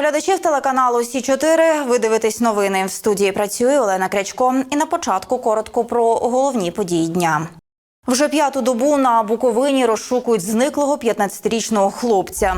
глядачів телеканалу Сі 4 Ви дивитесь новини. В студії працює Олена Крячко. І на початку коротко про головні події дня. Вже п'яту добу на Буковині розшукують зниклого 15-річного хлопця.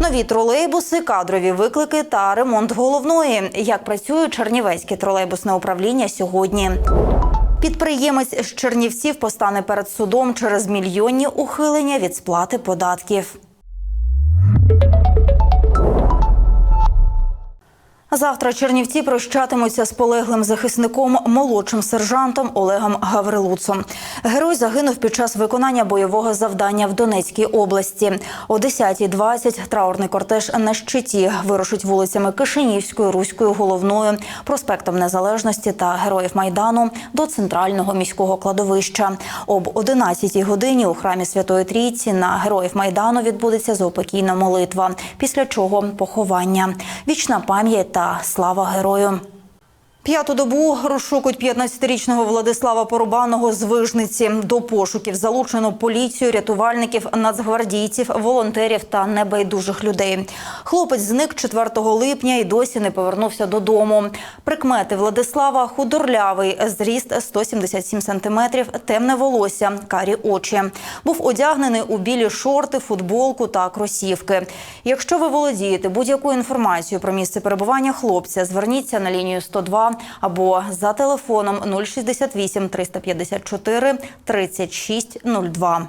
Нові тролейбуси, кадрові виклики та ремонт головної. Як працює Чернівецьке тролейбусне управління сьогодні? Підприємець з Чернівців постане перед судом через мільйонні ухилення від сплати податків. Завтра Чернівці прощатимуться з полеглим захисником молодшим сержантом Олегом Гаврилуцом. Герой загинув під час виконання бойового завдання в Донецькій області. О 10.20 траурний кортеж на щиті вирушить вулицями Кишинівської, Руської, головною, проспектом Незалежності та Героїв Майдану до центрального міського кладовища. Об 11 годині у храмі Святої Трійці на Героїв Майдану відбудеться заупокійна молитва, після чого поховання. Вічна пам'ять та слава герою. П'яту добу розшукують 15-річного Владислава Порубаного з Вижниці. До пошуків залучено поліцію, рятувальників, нацгвардійців, волонтерів та небайдужих людей. Хлопець зник 4 липня і досі не повернувся додому. Прикмети Владислава худорлявий, зріст 177 сантиметрів, темне волосся, карі очі. Був одягнений у білі шорти, футболку та кросівки. Якщо ви володієте будь-якою інформацією про місце перебування хлопця, зверніться на лінію 102 або за телефоном 068 354 3602.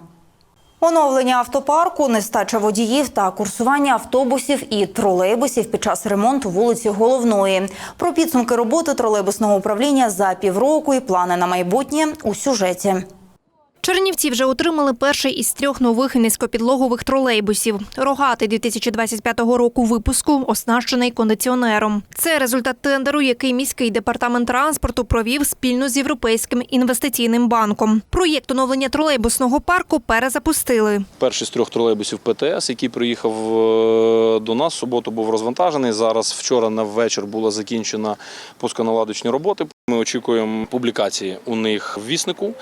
Оновлення автопарку, нестача водіїв та курсування автобусів і тролейбусів під час ремонту вулиці Головної. Про підсумки роботи тролейбусного управління за півроку і плани на майбутнє у сюжеті. Чернівці вже отримали перший із трьох нових низькопідлогових тролейбусів. Рогатий 2025 року випуску оснащений кондиціонером. Це результат тендеру, який міський департамент транспорту провів спільно з Європейським інвестиційним банком. Проєкт оновлення тролейбусного парку перезапустили. Перший з трьох тролейбусів ПТС, який приїхав е, до нас, в суботу був розвантажений. Зараз вчора на вечір була закінчена пусконаладочні роботи. Ми очікуємо публікації у них в віснику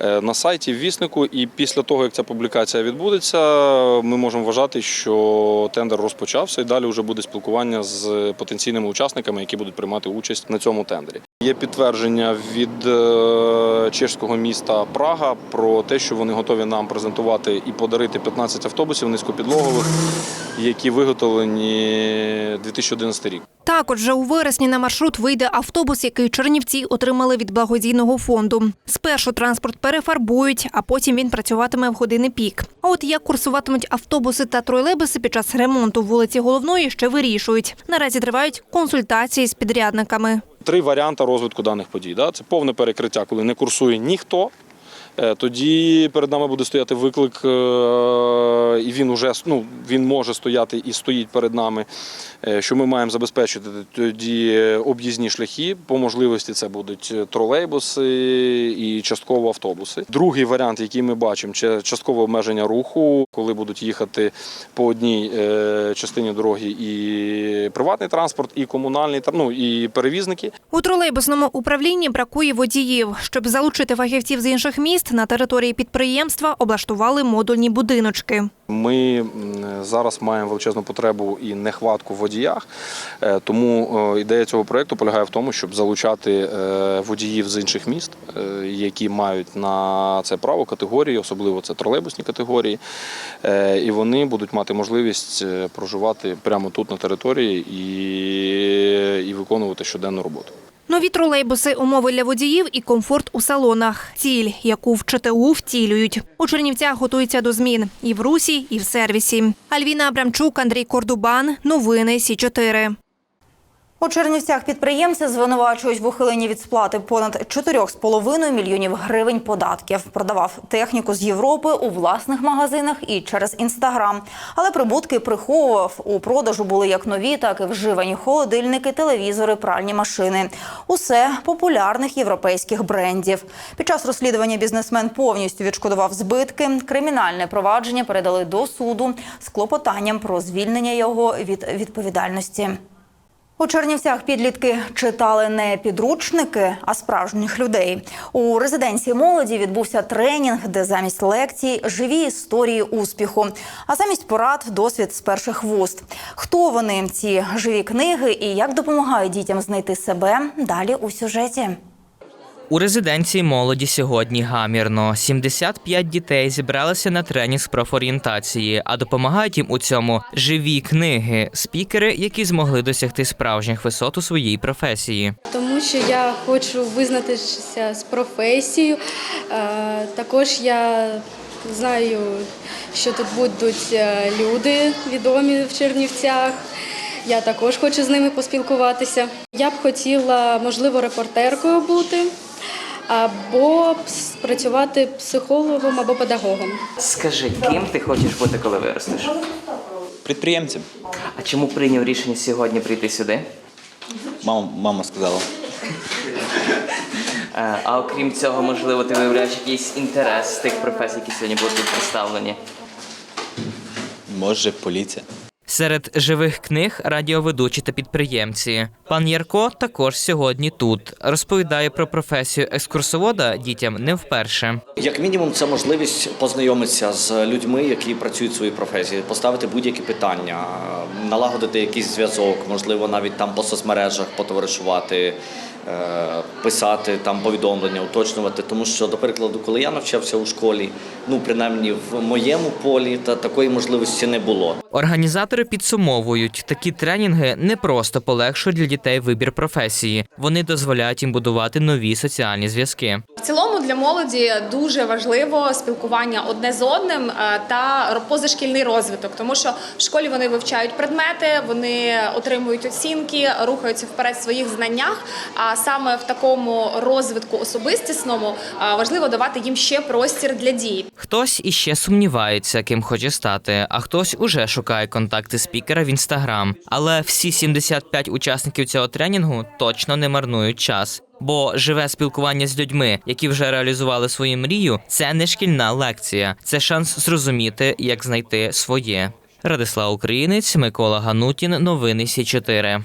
е, на сайті в віснику. І після того, як ця публікація відбудеться, ми можемо вважати, що тендер розпочався, і далі вже буде спілкування з потенційними учасниками, які будуть приймати участь на цьому тендері. Є підтвердження від е, чешського міста Прага про те, що вони готові нам презентувати і подарити 15 автобусів низькопідлогових, які виготовлені 2011 рік. Також вже у вересні на маршрут вийде автобус, який Чернівці отримали від благодійного фонду. Спершу транспорт перефарбують, а потім він працюватиме в години пік. А от як курсуватимуть автобуси та тролейбуси під час ремонту вулиці головної, ще вирішують. Наразі тривають консультації з підрядниками. Три варіанти розвитку даних подій. Це повне перекриття, коли не курсує ніхто. Е, Тоді перед нами буде стояти виклик, е, і він уже ну, він може стояти і стоїть перед нами. е, Що ми маємо забезпечити тоді об'їзні шляхи. По можливості це будуть тролейбуси і частково автобуси. Другий варіант, який ми бачимо, це часткове обмеження руху, коли будуть їхати по одній частині дороги і приватний транспорт, і комунальний ну, і перевізники. У тролейбусному управлінні бракує водіїв. Щоб залучити фахівців з інших міст, на території підприємства облаштували модульні будиночки. Ми зараз маємо величезну потребу і нехватку в водіях. Е, Тому е, ідея цього проєкту полягає в тому, щоб залучати е, водіїв з інших міст, які мають на це право категорії, особливо це тролейбусні категорії. І вони будуть мати можливість проживати прямо тут на території і, і виконувати щоденну роботу. Нові тролейбуси, умови для водіїв і комфорт у салонах. Ціль, яку в ЧТУ втілюють. У Чернівцях готуються до змін і в русі, і в сервісі. Альвіна Абрамчук, Андрій Кордубан. Новини Сі 4 У Чернівцях підприємці звинувачують в ухиленні від сплати понад 4,5 мільйонів гривень податків. Продавав техніку з Європи у власних магазинах і через інстаграм. Але прибутки приховував. У продажу були як нові, так і вживані холодильники, телевізори, пральні машини. Усе популярних європейських брендів. Під час розслідування бізнесмен повністю відшкодував збитки. Кримінальне провадження передали до суду з клопотанням про звільнення його від відповідальності. У Чернівцях підлітки читали не підручники, а справжніх людей. У резиденції молоді відбувся тренінг, де замість лекцій живі історії успіху, а замість порад досвід з перших вуст. Хто вони ці живі книги і як допомагають дітям знайти себе? Далі у сюжеті. У резиденції молоді сьогодні гамірно. 75 дітей зібралися на тренінг з профорієнтації, а допомагають їм у цьому живі книги, спікери, які змогли досягти справжніх висот у своїй професії. Тому що я хочу визнатися з професією. Е, Також я знаю, що тут будуть е, люди відомі в Чернівцях. Я також хочу з ними поспілкуватися. Я б хотіла, можливо, репортеркою бути або працювати психологом або педагогом. Скажи, ким ти хочеш бути, коли виростеш? Підприємцем. А чому прийняв рішення сьогодні прийти сюди? Мама, мама сказала. Е, А окрім цього, можливо, ти виявляєш якийсь інтерес з тих професій, які сьогодні тут представлені. Може, поліція. Серед живих книг радіоведучі та підприємці. Пан Ярко також сьогодні тут розповідає про професію екскурсовода дітям не вперше. Як мінімум, це можливість познайомитися з людьми, які працюють в своїй професії, поставити будь-які питання, налагодити якийсь зв'язок, можливо, навіть там по соцмережах потоваришувати, писати там повідомлення, уточнювати. Тому що, до прикладу, коли я навчався у школі, ну принаймні в моєму полі та такої можливості не було. Організатори підсумовують, такі тренінги не просто полегшують для дітей вибір професії, вони дозволяють їм будувати нові соціальні зв'язки. В цілому для молоді дуже важливо спілкування одне з одним е, та позашкільний розвиток, тому що в школі вони вивчають предмети, вони отримують оцінки, рухаються вперед в своїх знаннях. А саме в такому розвитку особистісному важливо давати їм ще простір для дій. Хтось іще сумнівається, ким хоче стати, а хтось уже шукає контакти спікера в інстаграм. Але всі 75 учасників цього тренінгу точно не марнують час. Бо живе спілкування з людьми, які вже реалізували свою мрію, це не шкільна лекція, це шанс зрозуміти, як знайти своє. Радислав Українець, Микола Ганутін, новини Сі 4